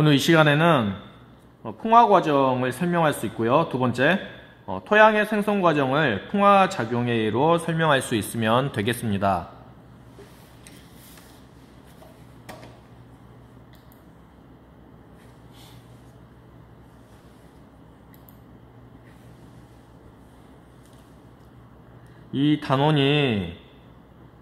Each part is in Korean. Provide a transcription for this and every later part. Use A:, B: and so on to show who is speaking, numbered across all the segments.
A: 오늘 이 시간에는 어, 풍화 과정을 설명할 수 있고요. 두 번째, 어, 토양의 생성 과정을 풍화 작용의 예로 설명할 수 있으면 되겠습니다. 이 단원이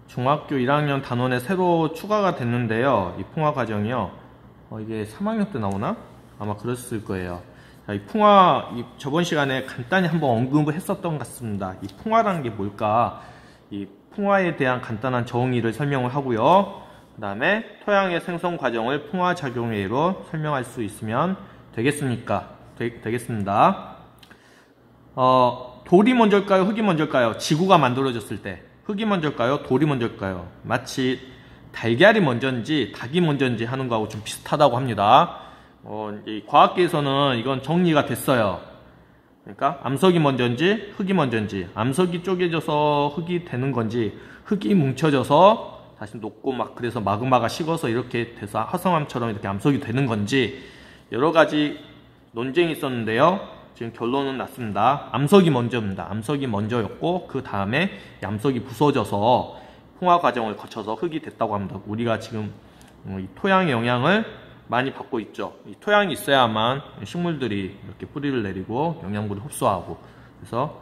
A: 중학교 1학년 단원에 새로 추가가 됐는데요. 이 풍화 과정이요. 어, 이게 3학년 때 나오나? 아마 그랬을 거예요. 자, 이 풍화, 이 저번 시간에 간단히 한번 언급을 했었던 것 같습니다. 이 풍화라는 게 뭘까? 이 풍화에 대한 간단한 정의를 설명을 하고요. 그 다음에 토양의 생성 과정을 풍화 작용의 예로 설명할 수 있으면 되겠습니까? 되, 되겠습니다. 어, 돌이 먼저일까요? 흙이 먼저일까요? 지구가 만들어졌을 때 흙이 먼저일까요? 돌이 먼저일까요? 마치 달걀이 먼저인지 닭이 먼저인지 하는 거하고 좀 비슷하다고 합니다. 어, 이 과학계에서는 이건 정리가 됐어요. 그러니까 암석이 먼저인지 흙이 먼저인지 암석이 쪼개져서 흙이 되는 건지 흙이 뭉쳐져서 다시 녹고 막 그래서 마그마가 식어서 이렇게 돼서 화성암처럼 이렇게 암석이 되는 건지 여러 가지 논쟁이 있었는데요. 지금 결론은 났습니다. 암석이 먼저입니다. 암석이 먼저였고 그 다음에 암석이 부서져서 풍화 과정을 거쳐서 흙이 됐다고 합니다. 우리가 지금 어, 토양의 영향을 많이 받고 있죠. 토양이 있어야만 식물들이 이렇게 뿌리를 내리고 영양분을 흡수하고 그래서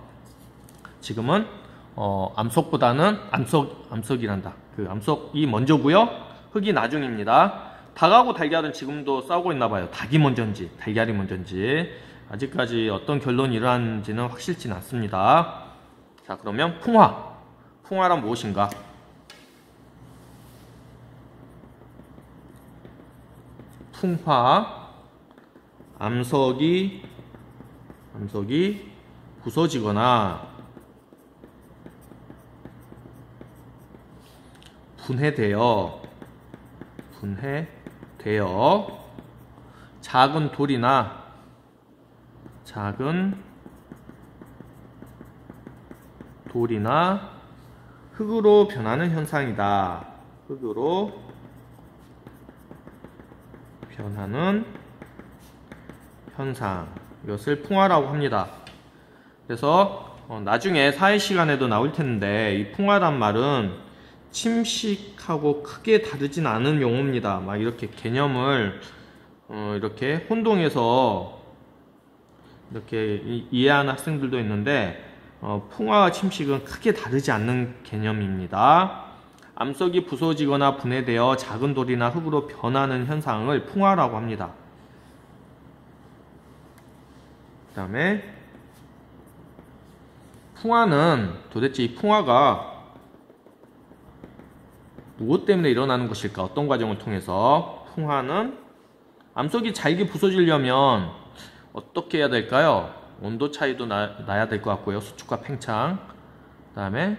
A: 지금은 어, 암석보다는 암석 암석이란다. 그 암석이 먼저고요. 흙이 나중입니다. 닭하고 달걀은 지금도 싸우고 있나 봐요. 닭이 먼저인지 달걀이 먼저인지 아직까지 어떤 결론이 일어났는지는 확실치 는 않습니다. 자 그러면 풍화 풍화란 무엇인가? 풍화 암석이 암석이 부서지거나 분해되어 분해되어 작은 돌이나 작은 돌이나 흙으로 변하는 현상이다. 흙으로 변하는 현상 이것을 풍화라고 합니다. 그래서 어, 나중에 사회 시간에도 나올 텐데 이 풍화란 말은 침식하고 크게 다르진 않은 용어입니다. 막 이렇게 개념을 어, 이렇게 혼동해서 이렇게 이 해하는 학생들도 있는데 어, 풍화와 침식은 크게 다르지 않는 개념입니다. 암석이 부서지거나 분해되어 작은 돌이나 흙으로 변하는 현상을 풍화라고 합니다. 그 다음에 풍화는 도대체 이 풍화가 무엇 때문에 일어나는 것일까? 어떤 과정을 통해서 풍화는 암석이 잘게 부서지려면 어떻게 해야 될까요? 온도 차이도 나, 나야 될 것 같고요. 수축과 팽창. 그 다음에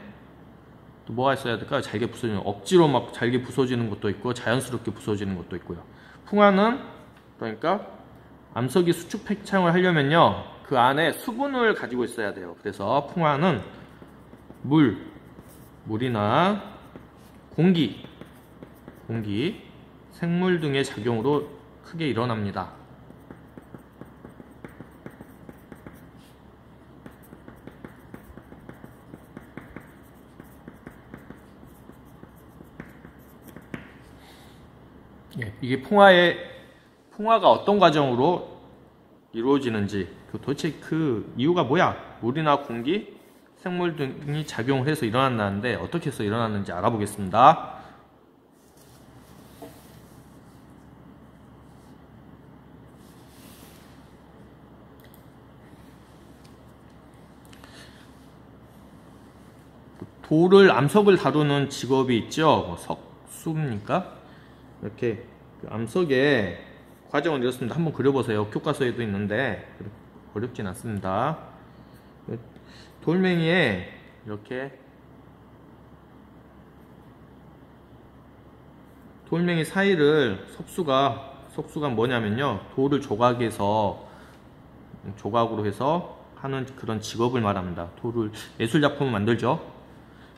A: 또 뭐가 있어야 될까요? 잘게 부서지는 억지로 막 잘게 부서지는 것도 있고 자연스럽게 부서지는 것도 있고요. 풍화는 그러니까 암석이 수축 팽창을 하려면요. 그 안에 수분을 가지고 있어야 돼요. 그래서 풍화는 물, 물이나 공기, 공기, 생물 등의 작용으로 크게 일어납니다. 이게 풍화의 풍화가 어떤 과정으로 이루어지는지 그 도대체 그 이유가 뭐야? 물이나 공기, 생물 등이 작용을 해서 일어난다는데 어떻게 해서 일어났는지 알아보겠습니다. 돌을 암석을 다루는 직업이 있죠. 뭐 석수입니까? 이렇게 그 암석에 과정을 이렇습니다. 한번 그려보세요. 교과서에도 있는데 어렵진 않습니다. 돌멩이에 이렇게 돌멩이 사이를 석수가 석수가 뭐냐면요 돌을 조각해서 조각으로 해서 하는 그런 직업을 말합니다 돌을 예술 작품을 만들죠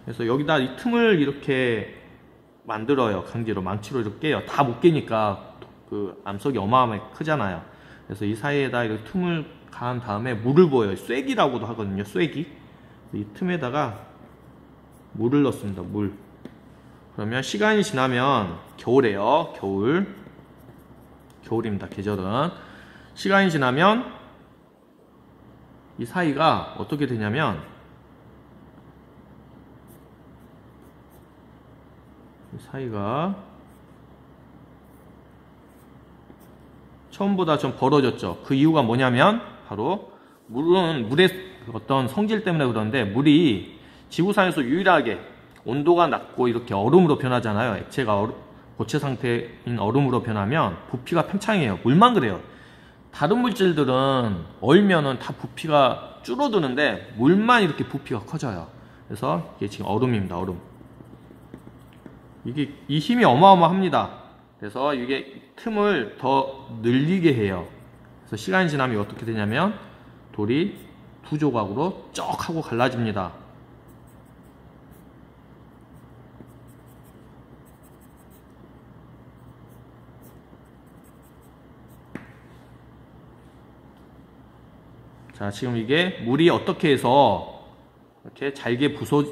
A: 그래서 여기다 이 틈을 이렇게 만들어요. 강제로 망치로 이렇게 깨요. 다 못 깨니까 그 암석이 어마어마하게 크잖아요. 그래서 이 사이에다 이렇게 틈을 가한 다음에 물을 부어요. 쐐기라고도 하거든요. 쐐기. 이 틈에다가 물을 넣습니다. 물. 그러면 시간이 지나면 겨울에요. 겨울. 겨울입니다. 계절은. 시간이 지나면 이 사이가 어떻게 되냐면 사이가 처음보다 좀 벌어졌죠. 그 이유가 뭐냐면 바로 물은 물의 어떤 성질 때문에 그런데 물이 지구상에서 유일하게 온도가 낮고 이렇게 얼음으로 변하잖아요. 액체가 얼음, 고체 상태인 얼음으로 변하면 부피가 팽창해요. 물만 그래요. 다른 물질들은 얼면은 다 부피가 줄어드는데 물만 이렇게 부피가 커져요. 그래서 이게 지금 얼음입니다. 얼음. 이게 이 힘이 어마어마합니다. 그래서 이게 틈을 더 늘리게 해요. 그래서 시간이 지나면 어떻게 되냐면 돌이 두 조각으로 쩍 하고 갈라집니다. 자, 지금 이게 물이 어떻게 해서 이렇게 잘게 부서,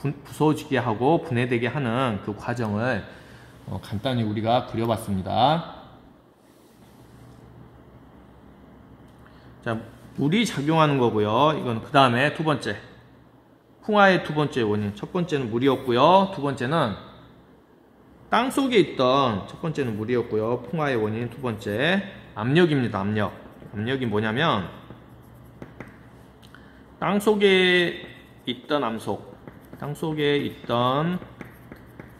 A: 부, 부서지게 하고 분해되게 하는 그 과정을 어, 간단히 우리가 그려봤습니다. 자, 물이 작용하는 거고요. 이건 그 다음에 두 번째. 풍화의 두 번째 원인. 첫 번째는 물이었고요. 두 번째는 땅 속에 있던 첫 번째는 물이었고요. 풍화의 원인 두 번째 압력입니다. 압력. 압력이 뭐냐면 땅 속에 있던 암석 땅 속에 있던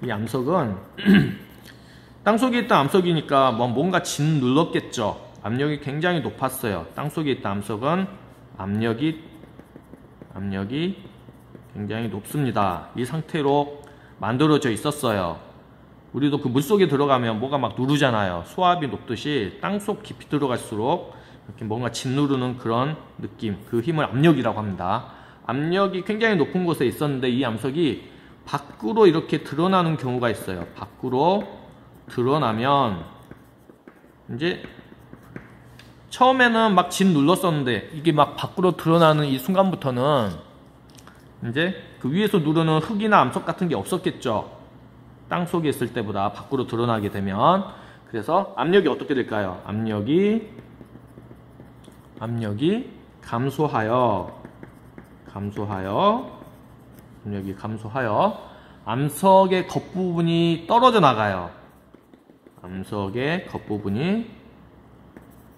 A: 이 암석은 땅 속에 있던 암석이니까 뭐 뭔가 진 눌렀겠죠. 압력이 굉장히 높았어요. 땅 속에 있던 암석은 압력이 압력이 굉장히 높습니다. 이 상태로 만들어져 있었어요. 우리도 그 물속에 들어가면 뭐가 막 누르잖아요. 수압이 높듯이 땅속 깊이 들어갈수록 이렇게 뭔가 짓누르는 그런 느낌, 그 힘을 압력이라고 합니다. 압력이 굉장히 높은 곳에 있었는데 이 암석이 밖으로 이렇게 드러나는 경우가 있어요. 밖으로 드러나면 이제 처음에는 막 진 눌렀었는데 이게 막 밖으로 드러나는 이 순간부터는 이제 그 위에서 누르는 흙이나 암석 같은 게 없었겠죠. 땅 속에 있을 때보다 밖으로 드러나게 되면 그래서 압력이 어떻게 될까요? 압력이 압력이 감소하여 감소하여 압력이 감소하여 암석의 겉부분이 떨어져 나가요. 암석의 겉부분이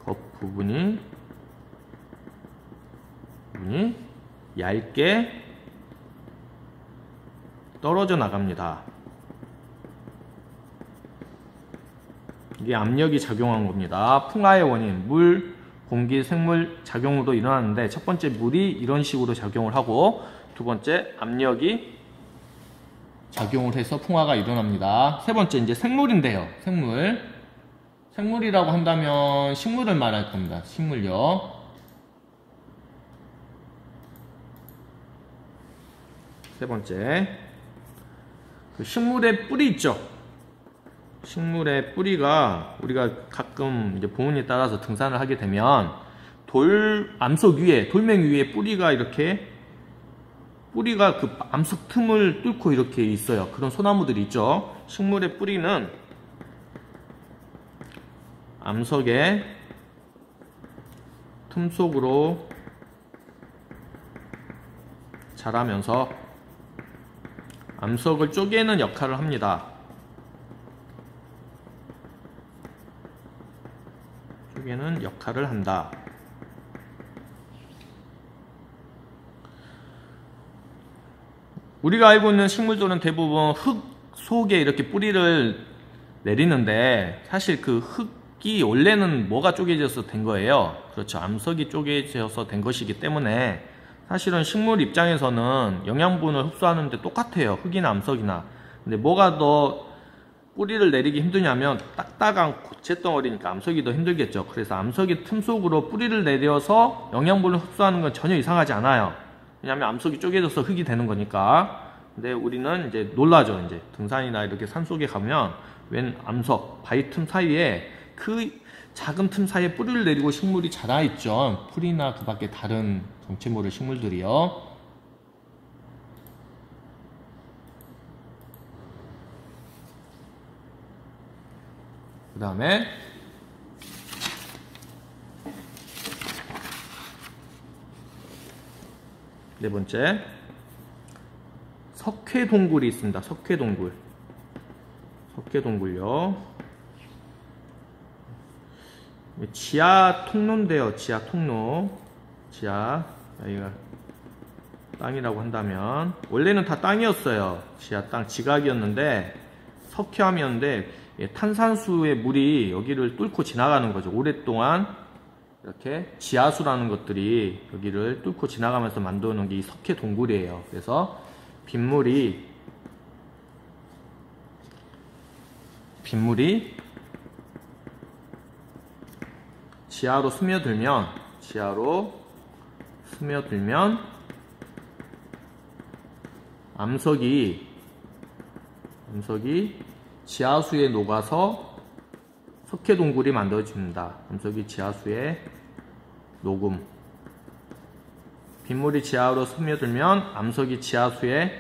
A: 겉부분이 부분이 얇게 떨어져 나갑니다. 이게 압력이 작용한 겁니다. 풍화의 원인, 물, 공기, 생물 작용으로 일어나는데 첫 번째 물이 이런 식으로 작용을 하고 두 번째 압력이 작용을 해서 풍화가 일어납니다. 세 번째 이제 생물인데요. 생물. 생물이라고 한다면 식물을 말할 겁니다. 식물요. 세 번째. 그 식물의 뿌리 있죠. 식물의 뿌리가 우리가 가끔 이제 부모님에 따라서 등산을 하게 되면 돌 암석 위에 돌멩이 위에 뿌리가 이렇게 뿌리가 그 암석 틈을 뚫고 이렇게 있어요. 그런 소나무들이 있죠. 식물의 뿌리는 암석의 틈 속으로 자라면서 암석을 쪼개는 역할을 합니다. 쪽에는 역할을 한다. 우리가 알고 있는 식물들은 대부분 흙 속에 이렇게 뿌리를 내리는데 사실 그 흙이 원래는 뭐가 쪼개져서 된 거예요. 그렇죠. 암석이 쪼개져서 된 것이기 때문에 사실은 식물 입장에서는 영양분을 흡수하는데 똑같아요. 흙이나 암석이나. 근데 뭐가 더 뿌리를 내리기 힘드냐면 딱딱한 고체 덩어리니까 암석이 더 힘들겠죠. 그래서 암석이 틈 속으로 뿌리를 내려서 영양분을 흡수하는 건 전혀 이상하지 않아요. 왜냐하면 암석이 쪼개져서 흙이 되는 거니까. 근데 우리는 이제 놀라죠. 이제 등산이나 이렇게 산 속에 가면 웬 암석, 바위 틈 사이에 그 작은 틈 사이에 뿌리를 내리고 식물이 자라 있죠. 풀이나 그 밖에 다른 정체 모를 식물들이요. 그 다음에 네 번째 석회동굴이 있습니다. 석회동굴 석회동굴요. 지하 통로인데요. 지하 통로 지하 여기가 땅이라고 한다면 원래는 다 땅이었어요. 지하 땅 지각이었는데 석회암이었는데 예, 탄산수의 물이 여기를 뚫고 지나가는 거죠. 오랫동안 이렇게 지하수라는 것들이 여기를 뚫고 지나가면서 만드는 게 이 석회 동굴이에요. 그래서 빗물이 빗물이 지하로 스며들면 지하로 스며들면 암석이 암석이 지하수에 녹아서 석회동굴이 만들어집니다. 암석이 지하수에 녹음. 빗물이 지하로 스며들면 암석이 지하수에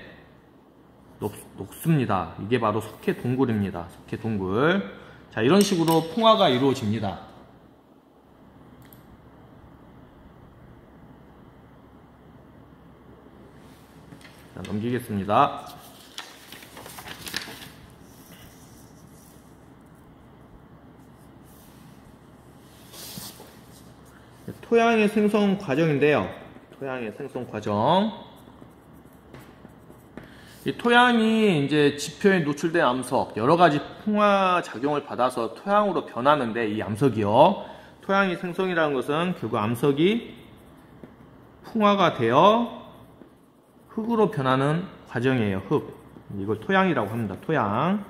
A: 녹, 녹습니다. 이게 바로 석회동굴입니다. 석회동굴. 자, 이런 식으로 풍화가 이루어집니다. 자, 넘기겠습니다. 토양의 생성 과정인데요. 토양의 생성 과정. 이 토양이 이제 지표에 노출된 암석, 여러 가지 풍화 작용을 받아서 토양으로 변하는데 이 암석이요. 토양의 생성이라는 것은 결국 암석이 풍화가 되어 흙으로 변하는 과정이에요. 흙. 이걸 토양이라고 합니다. 토양.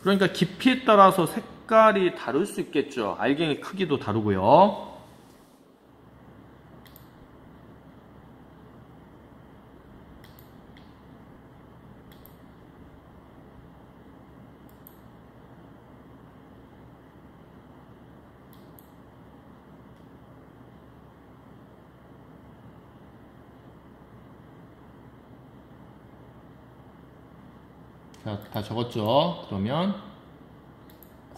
A: 그러니까 깊이에 따라서 색 깔이 다를 수 있겠죠. 알갱이 크기도 다르고요. 자, 다 적었죠? 그러면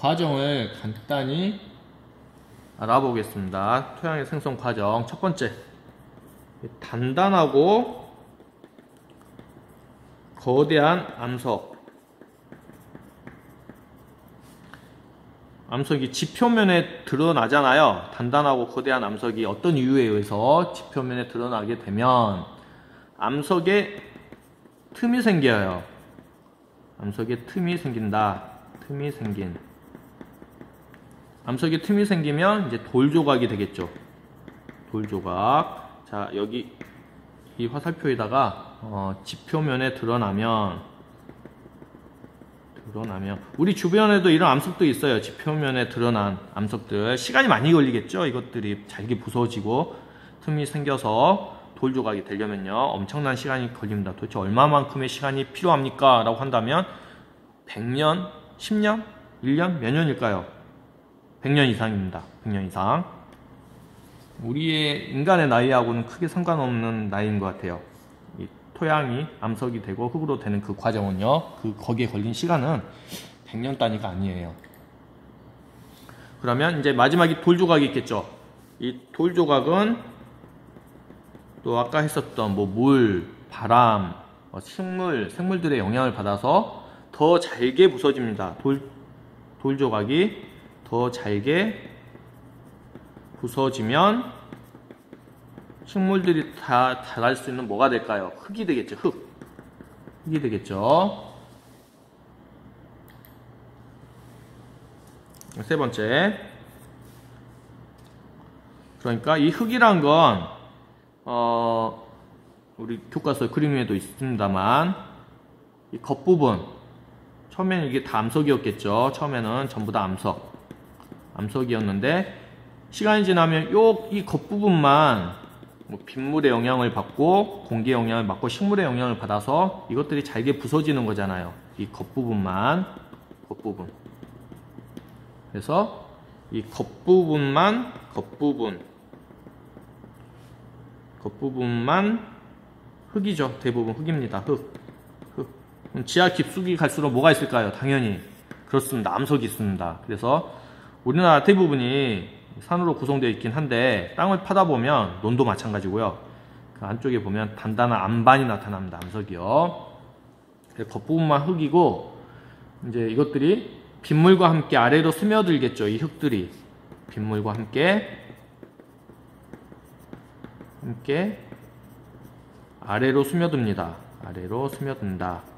A: 과정을 간단히 알아보겠습니다. 토양의 생성 과정. 첫 번째. 단단하고 거대한 암석. 암석이 지표면에 드러나잖아요. 단단하고 거대한 암석이 어떤 이유에 의해서 지표면에 드러나게 되면 암석에 틈이 생겨요. 암석에 틈이 생긴다. 틈이 생긴. 암석에 틈이 생기면 이제 돌 조각이 되겠죠. 돌 조각. 자, 여기 이 화살표에다가 어, 지표면에 드러나면 드러나면 우리 주변에도 이런 암석도 있어요. 지표면에 드러난 암석들. 시간이 많이 걸리겠죠. 이것들이 잘게 부서지고 틈이 생겨서 돌 조각이 되려면요 엄청난 시간이 걸립니다 도대체 얼마만큼의 시간이 필요합니까 라고 한다면 100년 10년 1년 몇 년일까요 100년 이상입니다. 100년 이상. 우리의 인간의 나이하고는 크게 상관없는 나이인 것 같아요. 이 토양이 암석이 되고 흙으로 되는 그 과정은요 그 거기에 걸린 시간은 100년 단위가 아니에요. 그러면 이제 마지막에 돌 조각이 있겠죠. 이 돌 조각은 또 아까 했었던 뭐 물, 바람, 뭐 식물, 생물들의 영향을 받아서 더 잘게 부서집니다. 돌, 돌 조각이 더 잘게 부서지면 식물들이 다 자랄 수 있는 뭐가 될까요? 흙이 되겠죠. 흙. 흙이 되겠죠. 세 번째. 그러니까 이 흙이란 건 어, 우리 교과서 그림 위에도 있습니다만 이 겉부분 처음에는 이게 다 암석이었겠죠. 처음에는 전부 다 암석 암석이었는데 시간이 지나면 요 이 겉부분만 뭐 빗물의 영향을 받고 공기 의 영향을 받고 식물의 영향을 받아서 이것들이 잘게 부서지는 거잖아요. 이 겉부분만 겉부분. 그래서 이 겉부분만 겉부분 겉부분만 흙이죠. 대부분 흙입니다. 흙. 흙. 지하 깊숙이 갈수록 뭐가 있을까요? 당연히 그렇습니다. 암석이 있습니다. 그래서 우리나라 대부분이 산으로 구성되어 있긴 한데 땅을 파다 보면 논도 마찬가지고요. 그 안쪽에 보면 단단한 암반이 나타납니다. 암석이요. 겉부분만 흙이고 이제 이것들이 빗물과 함께 아래로 스며들겠죠. 이 흙들이 빗물과 함께 함께 아래로 스며듭니다. 아래로 스며든다.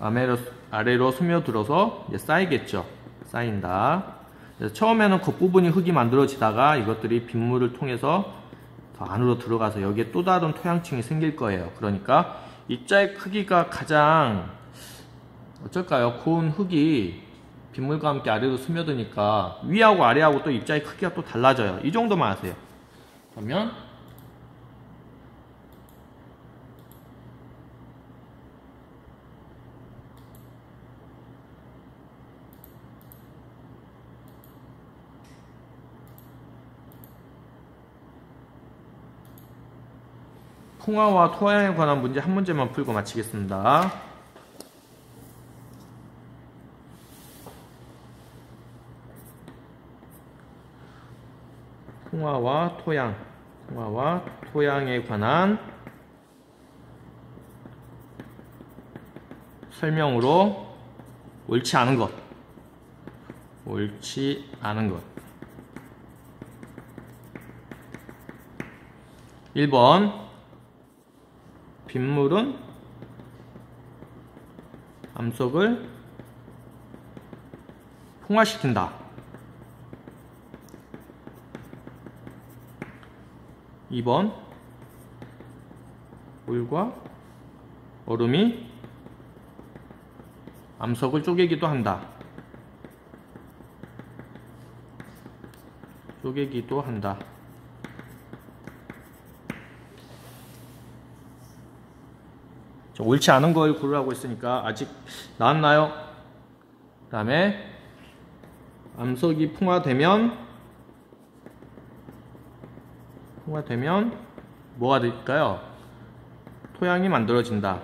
A: 아래로, 아래로 스며들어서 쌓이겠죠. 쌓인다. 처음에는 겉부분이 흙이 만들어지다가 이것들이 빗물을 통해서 더 안으로 들어가서 여기에 또 다른 토양층이 생길 거예요. 그러니까 입자의 크기가 가장 어쩔까요? 고운 흙이 빗물과 함께 아래로 스며드니까 위하고 아래하고 또 입자의 크기가 또 달라져요. 이 정도만 하세요. 그러면 풍화와 토양에 관한 문제 한 문제만 풀고 마치겠습니다. 풍화와 토양, 풍화와 토양에 관한 설명으로 옳지 않은 것, 옳지 않은 것. 1번 빗물은 암석을 풍화시킨다. 2번 물과 얼음이 암석을 쪼개기도 한다. 쪼개기도 한다. 옳지 않은 걸 고르라고 했으니까 아직 나왔나요? 그 다음에 암석이 풍화되면 풍화되면 뭐가 될까요? 토양이 만들어진다.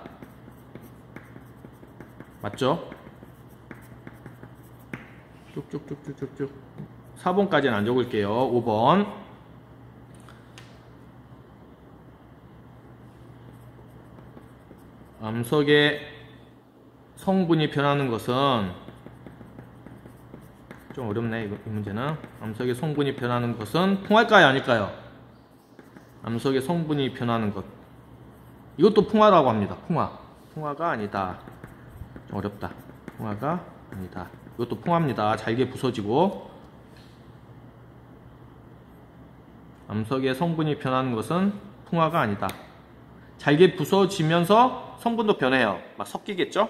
A: 맞죠? 쭉쭉쭉쭉쭉쭉 4번까지는 안 적을게요. 5번 암석의 성분이 변하는 것은 좀 어렵네 이 문제는. 암석의 성분이 변하는 것은 풍화일까요 아닐까요? 암석의 성분이 변하는 것. 이것도 풍화라고 합니다. 풍화. 풍화가 아니다. 좀 어렵다. 풍화가 아니다. 이것도 풍화입니다. 잘게 부서지고. 암석의 성분이 변하는 것은 풍화가 아니다. 잘게 부서지면서 성분도 변해요. 막 섞이겠죠?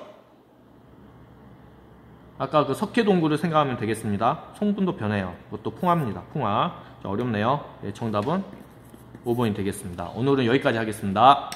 A: 아까 그 석회 동굴을 생각하면 되겠습니다. 성분도 변해요. 그것도 풍화입니다. 풍화. 어렵네요. 네, 정답은 5번이 되겠습니다. 오늘은 여기까지 하겠습니다.